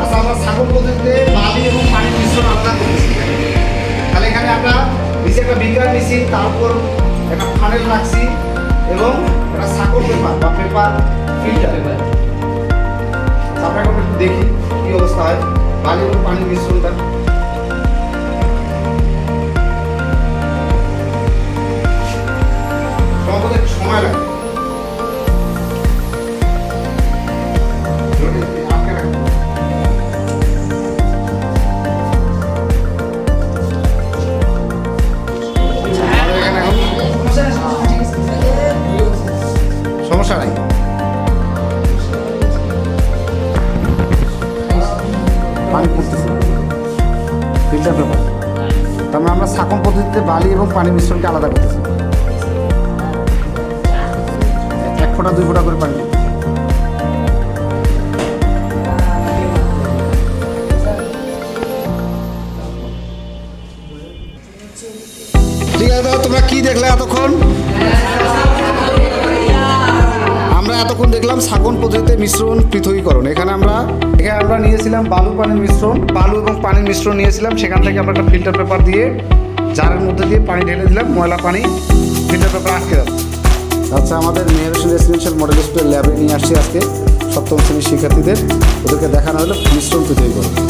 আচ্ছা আমরা ছাগল পদ্ধতিতে বালি এবং পানির মিশ্রণ আলাদা করতেছি তাহলে এখানে আমরা নিচে একটা বিজ্ঞান নিছি তার উপর একটা ফানেল রাখছি এবং একটা ছাগল পেপার বা পেপার ফিল্টার আমরা এখন একটু দেখি কি অবস্থা হয়। বালি এবং পানির মিশ্রণটা। পানি পড়তেছে ফিল্টার পেপার তার মানে আমরা সাকম পদ্ধতিতে বালি এবং পানি মিশ্রণকে আলাদা করতেছি। এক ফোঁটা, দুই ফোঁটা করে পানি। ঠিক আছে তোমরা কি দেখলে এতক্ষণ? এতক্ষণ দেখলাম শাকন পদ্ধতিতে মিশ্রণ পৃথকীকরণ। এখানে আমরা এখানে আমরা নিয়েছিলাম বালু পানির মিশ্রণ। বালু এবং পানির মিশ্রণ নিয়েছিলাম। সেখান থেকে আমরা একটা ফিল্টার পেপার দিয়ে জারের মধ্যে দিয়ে পানি ঢেলে দিলাম, ময়লা পানি, ফিল্টার পেপার আটকে যাচ্ছে আচ্ছা আমাদের মেয়ের রেসিডেন্সিয়াল মডেল স্কুলের ল্যাবে নিয়ে আসছি আজকে। সপ্তম শ্রেণির শিক্ষার্থীদের ওদেরকে দেখানো হলো মিশ্রণ পৃথকীকরণ।